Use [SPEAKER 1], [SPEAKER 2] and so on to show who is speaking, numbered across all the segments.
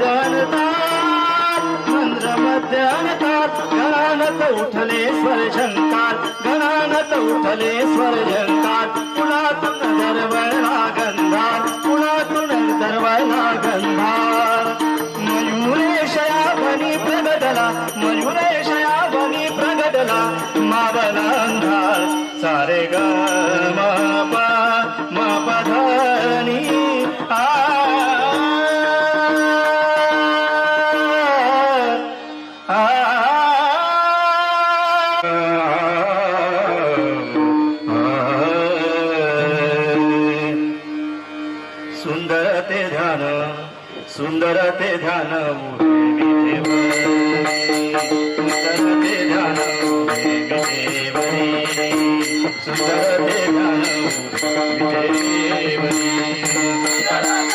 [SPEAKER 1] मध्यनतात चंद्र मध्यानतात गणानत उठले स्वर झंकार गणानत उठले स्वर झंकार कुळातून दरवळला गंधार कुळातून दरवळला गंधार मयुरेशया बनी प्रगटला मयुरेशया बनी प्रगटला मावला अंधार सारे ग सुंदर ते ध्यान उभे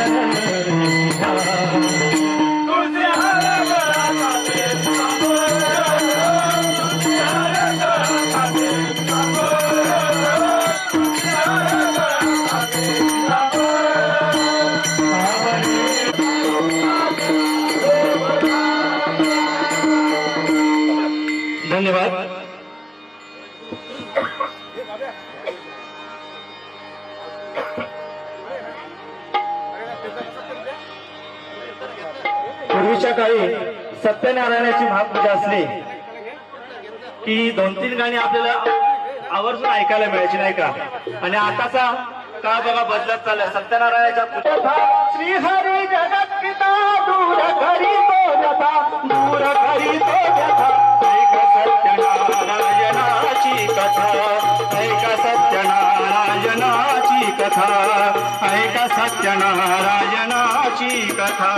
[SPEAKER 1] धन्यवाद सत्यनारायणाची महापूजा असली की दोन तीन गाणी आपल्याला आवर्जून ऐकायला मिळायची नाही का? आणि आताचा काळ बघा बदलत चाललाय. सत्यनारायणाच्या पूजा श्री हरी जगत पिता दूर करी तो दूर करी तो सत्यनारायणाची कथा ऐक सत्यनारायणाची कथा ऐक सत्यनारायणाची कथा.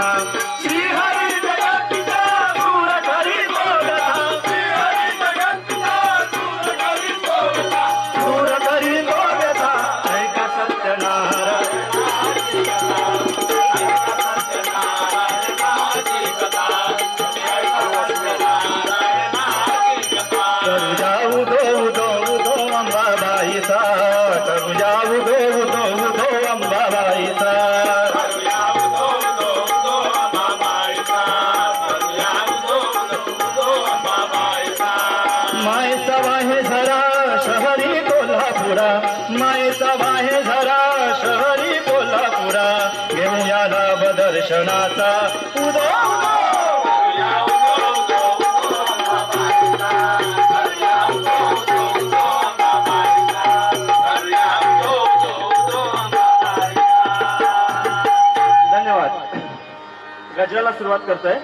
[SPEAKER 1] दर्शनाचा. उदो
[SPEAKER 2] धन्यवाद. गजराला सुरुवात करतोय.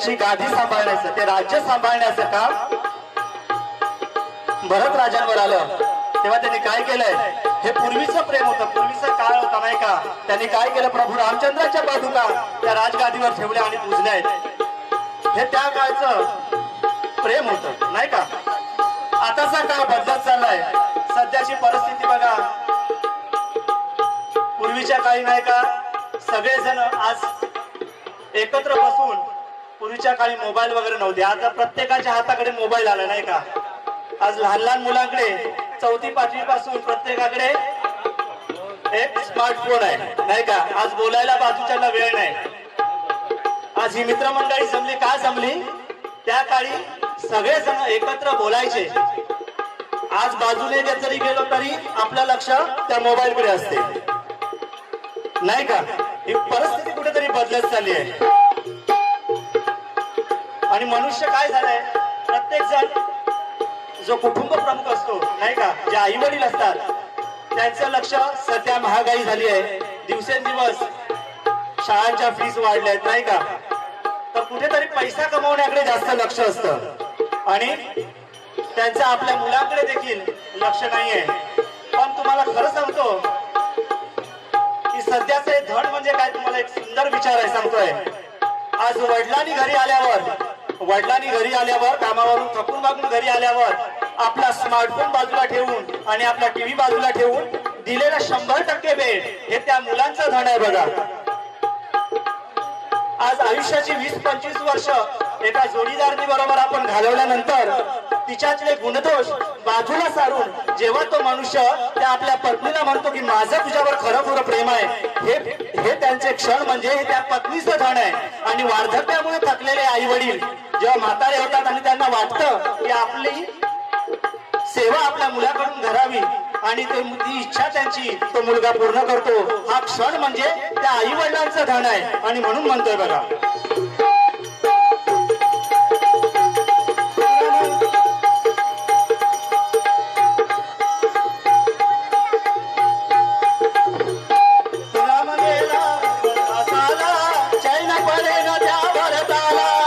[SPEAKER 1] त्यांची गादी सांभाळण्याचं ते राज्य सांभाळण्याचं काम भरत राजांवर आलं. तेव्हा त्यांनी काय केलंय? हे पूर्वीचं प्रेम होतं पूर्वीचा काळ होता नाही का? त्यांनी काय केलं? प्रभू रामचंद्राच्या पादुका त्या राजगादीवर ठेवल्या आणि पूजल्या आहेत. हे त्या काळचं प्रेम होतं नाही का? आताचा काळ बदलत चाललाय. सध्याची परिस्थिती बघा. पूर्वीच्या काळी नाही का? सगळेजण आज एकत्र बसून पूर्वीच्या काळी मोबाईल वगैरे नव्हते. आता प्रत्येकाच्या हाताकडे मोबाईल आला नाही का? आज लहान लहान मुलांकडे चौथी पाचवी पासून प्रत्येकाकडे एक स्मार्टफोन आहे नाही का? आज बोलायला बाजूच्या वेळ नाही. आज ही मित्रमंडळी जमली का जमली? त्या काळी सगळेजण एकत्र बोलायचे. आज बाजूने जरी गेलो तरी आपलं लक्ष त्या मोबाईल कडे असते. नाही का? ही परिस्थिती कुठेतरी बदलत चालली आहे. आणि मनुष्य काय झालंय? प्रत्येक जण जो कुटुंब प्रमुख असतो नाही का? जे आई वडील असतात त्यांचं लक्ष सध्या महागाई झाली आहे. दिवसेंदिवस शाळांच्या फीस वाढल्या आहेत नाही का? तर कुठेतरी पैसा कमवण्याकडे जास्त लक्ष असतं. आणि त्यांचं आपल्या मुलांकडे देखील लक्ष नाहीये. पण तुम्हाला खरं सांगतो की सध्याचे धड म्हणजे काय? तुम्हाला एक सुंदर विचार आहे सांगतोय. आज वडिलांनी घरी आल्यावर वडिलांनी घरी आल्यावर कामावरून थकून मागून घरी आल्यावर आपला स्मार्टफोन बाजूला ठेवून आणि आपला टीव्ही बाजूला ठेवून दिलेला शंभर टक्के वेळ हे त्या मुलांचं धन आहे बघा. आज आयुष्याची वीस पंचवीस वर्ष एका जोडीदारनी बरोबर आपण घालवल्यानंतर तिच्यातले गुणदोष बाजूला सारून जेव्हा तो मनुष्य त्या आपल्या पत्नीला म्हणतो की माझं तुझ्यावर खरं खरं प्रेम आहे. हे हे त्यांचे क्षण म्हणजे हे त्या पत्नीचं धन आहे. आणि वार्धक्यामुळे थकलेले आई वडील जेव्हा म्हातारे होतात आणि त्यांना वाटतं की आपली सेवा आपल्या मुलाकडून घरावी आणि ते ती इच्छा त्यांची तो मुलगा पूर्ण करतो हा क्षण म्हणजे त्या आई वडिलांचं धन आहे. आणि म्हणून म्हणतोय बघा. राम चैन पडे न त्या भरताला.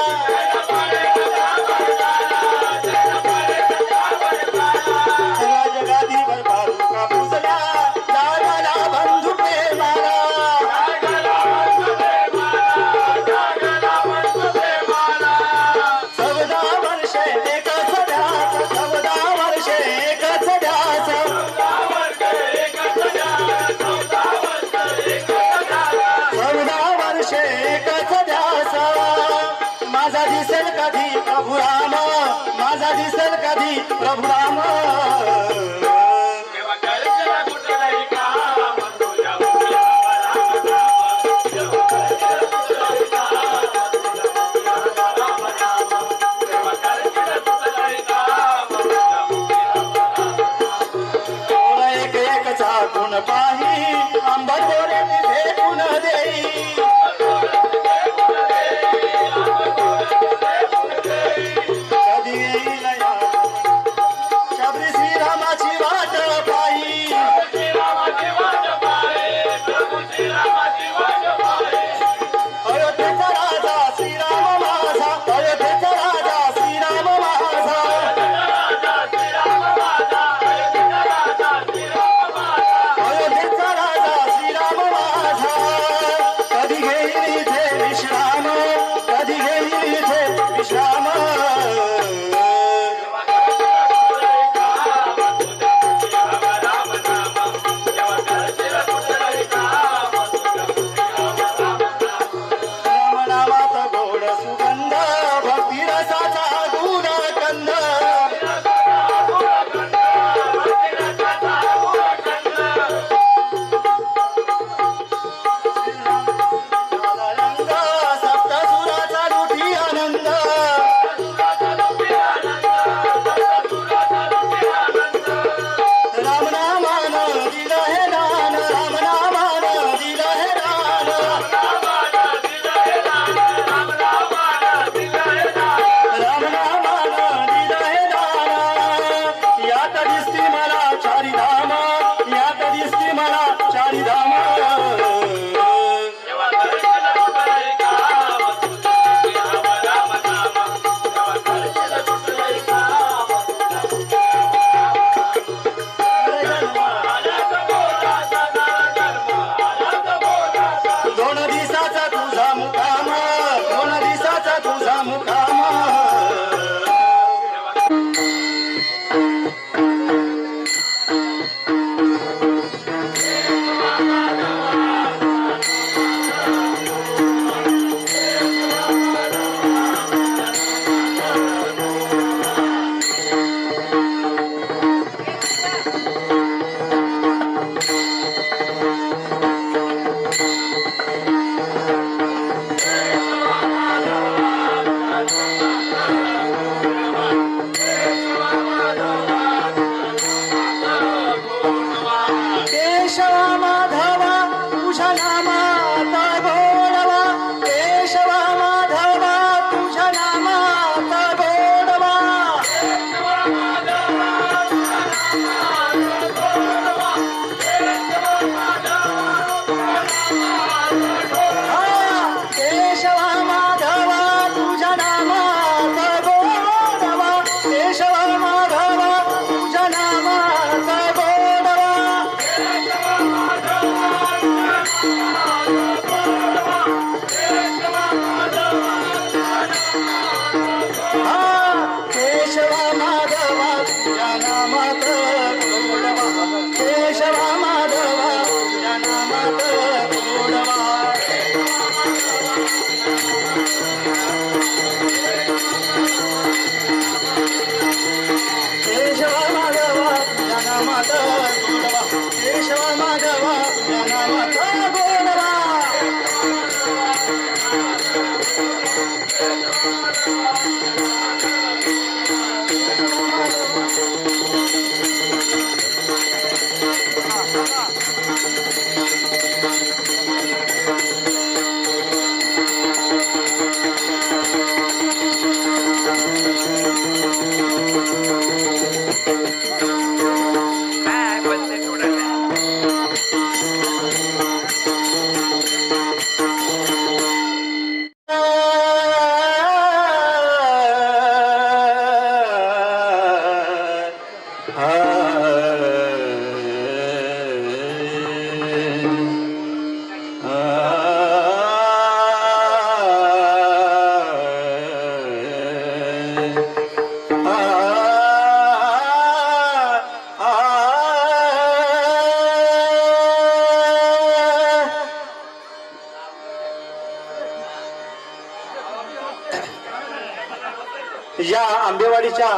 [SPEAKER 1] या आंबेवाडीच्या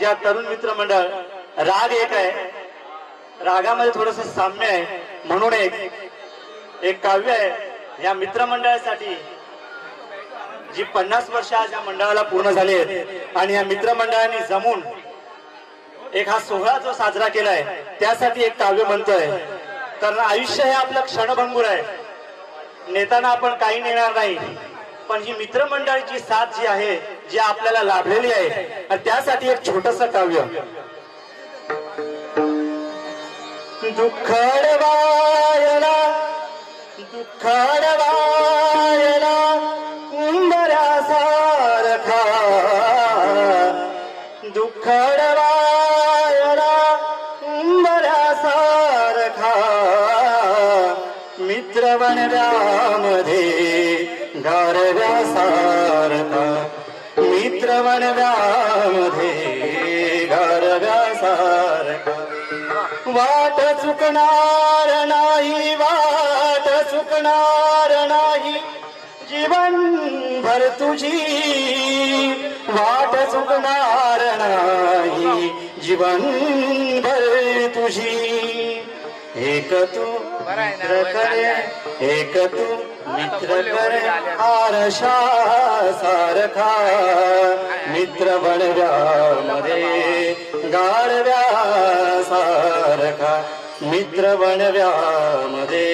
[SPEAKER 1] या तरुण मित्र मंडळ राग एक आहे. रागामध्ये थोडस साम्य आहे. म्हणून एक एक काव्य आहे. या मित्रमंडळासाठी जी पन्नास वर्ष आज या मंडळाला पूर्ण झाली आहेत आणि या मित्रमंडळाने जमून एक हा सोहळा जो साजरा केलाय त्यासाठी एक काव्य म्हणतोय कारण आयुष्य हे आपलं क्षणभंगूर आहे. नेताना आपण काही नेणार नाही पण ही मित्रमंडळाची साथ जी आहे जी आपल्याला लाभलेली आहे. आणि त्यासाठी एक छोटस काव्य. दुःखडवायला दुःखडवा चुकणार नाही वाट चुकणार नाही. जीवन भर तुझी वाट चुकणार नाही. जीवन भर तुझी एक तू मित्र करे एक तू मित्र करे आरशा सारखा मित्र बनव्यामध्ये गारव्या सारखा मित्र बनव्यामध्ये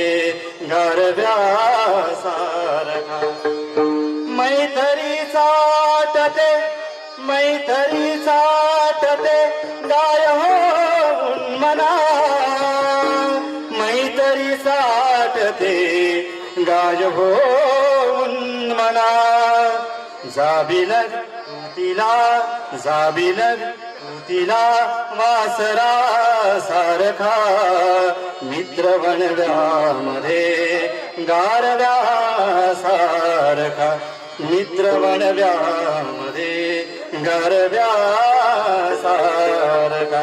[SPEAKER 1] गारव्या सारखा मैथरी चाटते मैथरी चाटते गाय होऊन मना मैथरी साटते गाय हो मना जाबिलग तिला जाबिलग तिला वासरा सारखा. मित्र बनव्यामध्ये गारव्या सारखा मित्र बनव्यामध्ये गारव्या सारखा